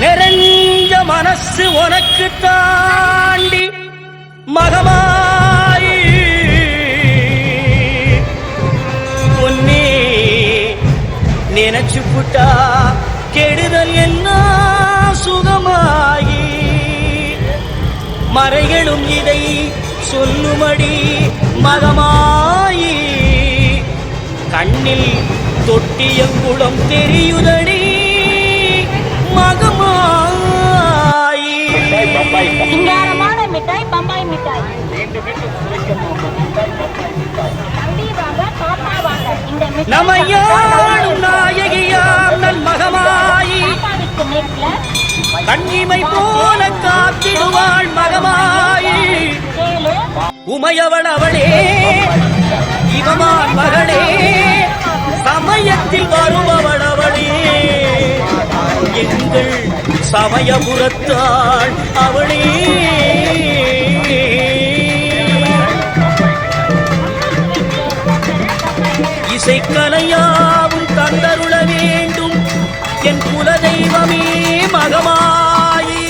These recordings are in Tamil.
நிறைஞ்ச மனசு உனக்கு தாண்டி மகமாய். பொன்னே நினைச்சு புட்டா கெடுதல் என்ன? சுகமாயி. மறைகளும் இதை சொல்லுமடி மகமாயி. கண்ணில் தொட்டியங்குளம் தெரியுதடி. நமையாடும் நாயகியாம் நன் மகமாயி. கண்ணிமை போல காத்திடுவாள் மகமாயி. உமையவள் அவளே இவமான் மகளே சமயத்தில் வருபவள் அவளே. எங்கள் சமயபுரத்தாள் அவளே. இசைக்கலையாவும் தந்தருள வேண்டும். என் குலதெய்வமே மகமாயி.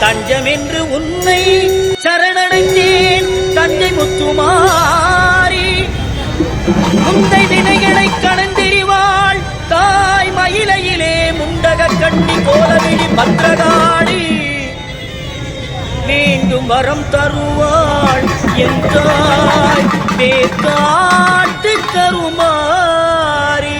தஞ்சமென்று உன்னை சரணடைந்தேன். தஞ்சை முத்துமாறி. முந்தை வினைகளை கடந்தெறிவாள். தாய் மயிலையிலே முண்டக கட்டி கோலவிழி பத்திரகாளி மீண்டும் வரம் தருவாள் என்றாய் பேத்தாட்டு கருமாரி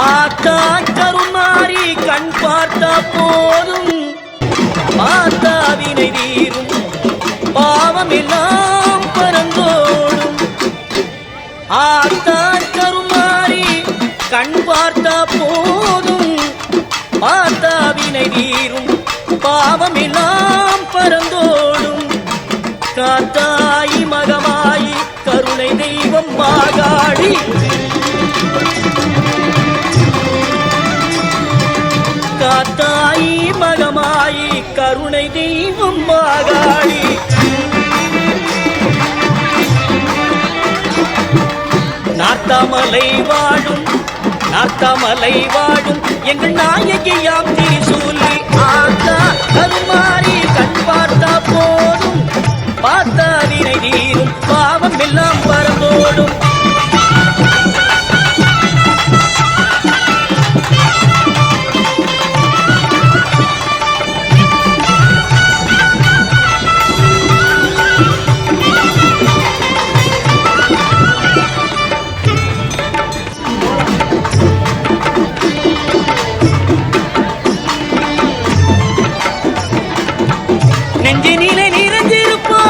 ஆத்தா கருமாரி கண் பார்த்தா போதும் மாத்தாவினை வீரும் பாவம் எல்லாம் பரந்தோடும். ஆத்தா கருமாரி கண் பார்த்தா போதும் மாத்தாவினை வீரும் பாவம் பாவமெல்லாம் பறந்தோடும். காத்தாயி மகமாயி கருணை தெய்வம் மாகாடி. காத்தாயி மகமாயி கருணை தெய்வம் மாகாடி. நார்த்தாமலை வாழும் நார்த்தாமலை வாழும் எங்கள் நாயகியாம் திரிசூலி. ஆத்தா கருமாறி கண் பார்த்தா போதும். பார்த்தா தீரும் பாவம் எல்லாம் பரந்தோடும் நெஞ்சினிலே நிறைஞ்சிருப்பா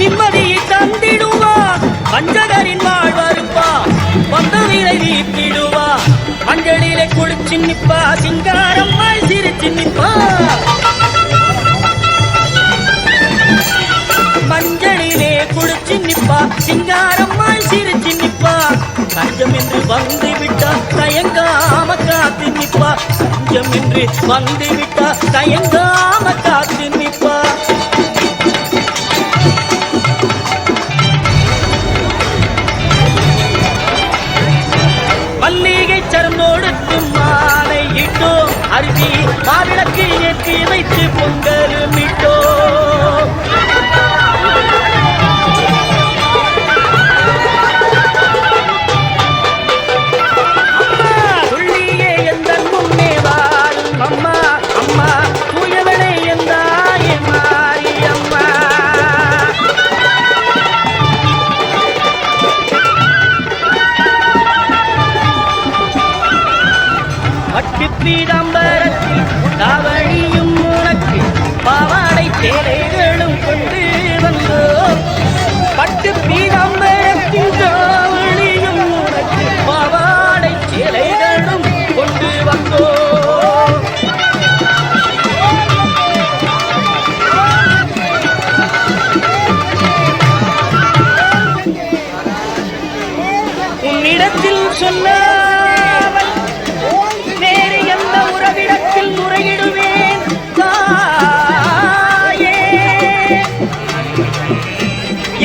நிம்மதியை தந்திடுவா பஞ்சகரின் வாழ்வருப்பா வந்த வீரை வீட்டிடுவா மஞ்சளிலே குளிச்சு நிப்பா சிங்காரம் சிரிச்சு நிப்பா மஞ்சளிலே குளிச்சு நிப்பா சிங்காரம் சிரிச்சு நிப்பா தஞ்சம் என்று வந்து விட்டா தயங்காம காத்து நிப்பா தஞ்சம் என்று வந்து விட்டா தயங்காம காத்து அருவி மாவிளக்கு ஏற்றி வைத்து பொங்கலும் இட்டோ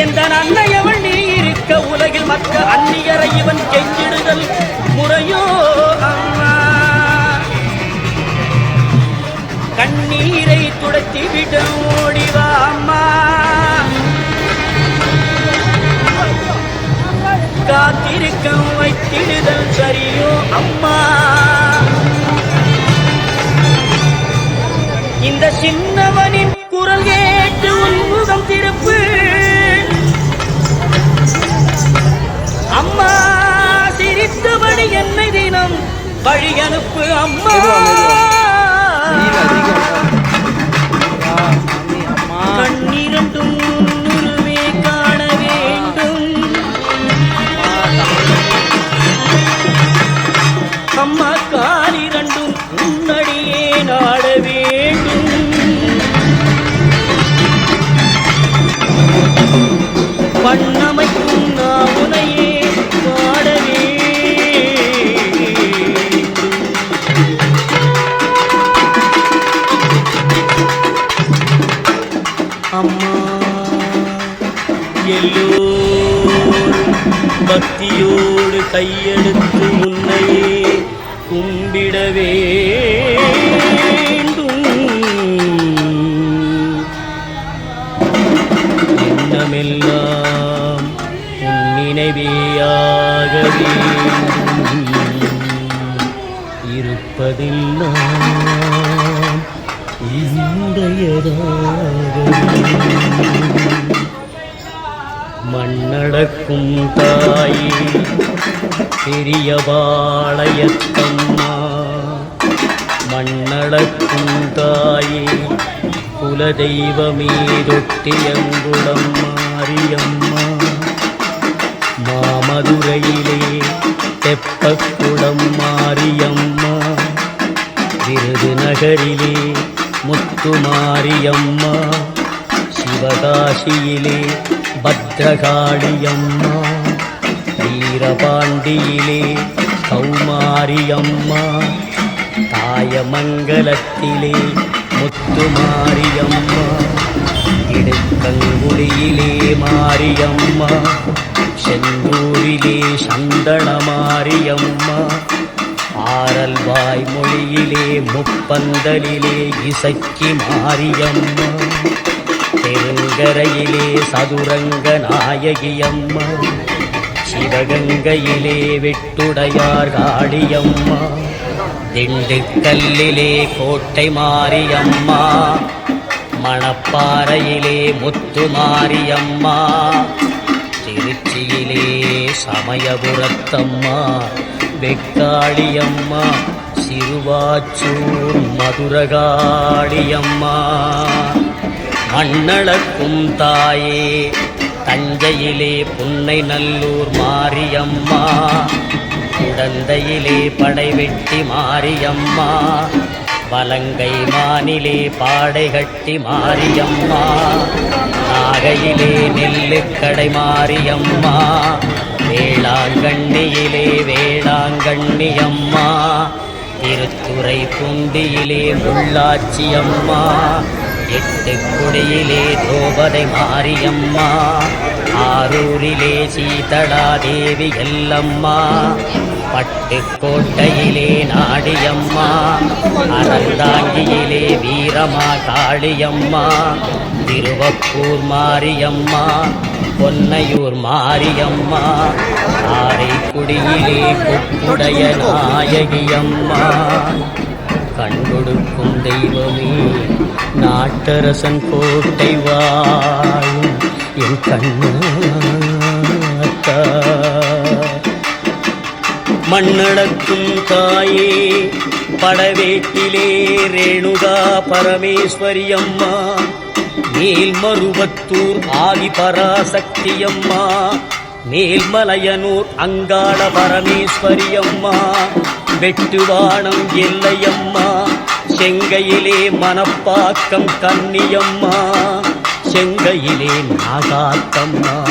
எந்த அன்னையவள் நீ இருக்க உலகில் மற்ற அந்நியரை இவன் கெஞ்சிடுதல் முறையோ அம்மா. கண்ணீரை துடைத்தி விட ஓடிவா அம்மா. காத்திருக்கம் வைத்திடுதல் சரியோ அம்மா. இந்த சின்ன അമ്മ! பக்தியோடு கையெடுத்து உன்னையே கும்பிடவே எண்ணமெல்லாம் உன் நினைவேயாக வேண்டும். இருப்பதெல்லாம் இன்றையதாக மண்ணடக்கும் தாயே பெரிய பாளையத்தம்மா மண்ணளக்கும் தாயே குலதெய்வமே தொட்டியங்குளம் மாரியம்மா. மாமதுரையிலே தெப்பக்குளம் மாரியம்மா. விருதுநகரிலே முத்துமாரியம்மா. சிவகாசியிலே பத்ரகாளியம்மா. வீரபாண்டியிலே கௌமாரி அம்மா தாயமங்கலத்திலே முத்துமாரியம்மா இடுக்கங்குடியிலே மாரியம்மா செந்தூரிலே சந்தன மாரியம்மா ஆரல் வாய்மொழியிலே முப்பந்தலிலே இசைக்கு மாரியம்மா தெருங்கரையிலே சதுரங்க நாயகியம்மா சிவகங்கையிலே வெட்டுடையார் காளியம்மா. திண்டுக்கல்லிலே கோட்டை மாரியம்மா. மணப்பாறையிலே முத்து மாரியம்மா. திருச்சியிலே சமயபுரத்தம்மா. வெக்காளியம்மா. சிறுவாச்சூர் மதுரகாளியம்மா. மண்ணளக்கும் தாயே தஞ்சையிலே புன்னை நல்லூர் மாரியம்மா. குடந்தையிலே படைவெட்டி மாரியம்மா. வலங்கை மானிலே பாடை கட்டி மாரியம்மா. நாகையிலே நெல்லுக்கடை மாரியம்மா. வேளாங்கண்ணியிலே வேளாங்கண்ணியம்மா. திருத்துறை பூண்டியிலே முள்ளாச்சியம்மா. எட்டு குடியிலே தோபதை மாரியம்மா. ஆரூரிலே சீதளா தேவி எல்லம்மா பட்டுக்கோட்டையிலே நாடியம்மா. அறந்தாங்கியிலே வீரமா காளியம்மா. திருவப்பூர் மாரியம்மா. பொன்னையூர் மாரியம்மா. காரைக்குடியிலே கொப்புடைய நாயகியம்மா. கண்கொடுக்கும் தெய்வமே நாட்டரசன் கோட்டை வாழும் என் கண்ணாத்தா. மண்ணடக்கும் தாயே படவேட்டிலே ரேணுகா பரமேஸ்வரி அம்மா. மேல்மருவத்தூர் ஆதி பராசக்தி அம்மா மேல்மலையனூர் அங்காள பரமேஸ்வரி அம்மா. வெட்டுவானம் எல்லையம்மா. செங்கையிலே மனப்பாக்கம் கன்னியம்மா செங்கையிலே நாகாத்தம்மா.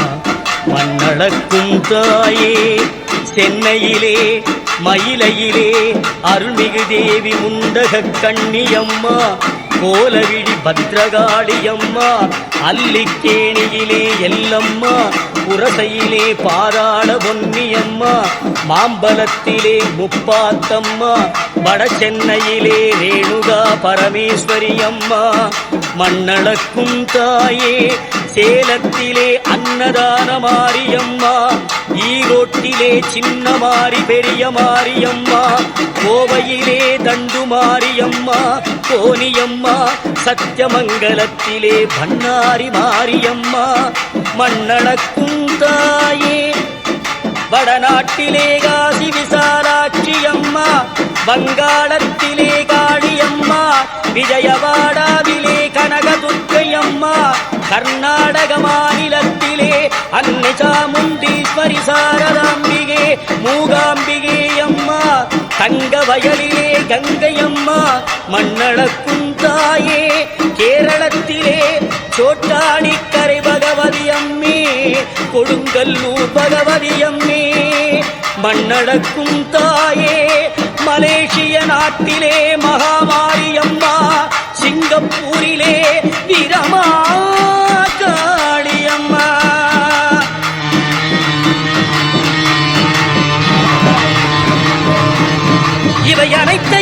மண்ணளக்கும் தாயே சென்னையிலே மயிலையிலே அருள்மிகு தேவி முண்டக கண்ணியம்மா. கோலவிழி பத்ரகாளியம்மா. அல்லிக்கேணியிலே எல்லம்மா. புரசையிலே பாராள பொன்னியம்மா மாம்பலத்திலே முப்பாத்தம்மா வட சென்னையிலே ரேணுகா பரமேஸ்வரி அம்மா. மண்ணளக்கும் தாயே சேலத்திலே அன்னதான மாரியம்மா ஈரோட்டிலே சின்ன மாறி பெரிய மாரியம்மா கோவையிலே தண்டு மாரியம்மா கோனியம்மா சத்தியமங்கலத்திலே பன்னாரி மாரியம்மா மண்ணளக்கும் தாயே. வடநாட்டிலே காசி விசாலாட்சி அம்மா வங்காளத்திலே காளியம்மா விஜயவாடாவிலே கனகதுர்க்கையம்மா கர்நாடக மாநிலத்திலே அன்னை சாமுண்டீஸ்வரி சாரதாம்பிகே மூகாம்பிகே அம்மா தங்க வயலிலே கங்கை மண்ணளக்கும் தாயே கேரளத்திலே சோட்டாடிக்கரை பகவதி அம்மே கொடுங்கல்லூர் பகவதி அம்மே மண்ணளக்கும் தாயே மலேசிய நாட்டிலே மகாமாரி அம்மா சிங்கப்பூரிலே வீரமா காளியம்மா இவை அனைத்தையும்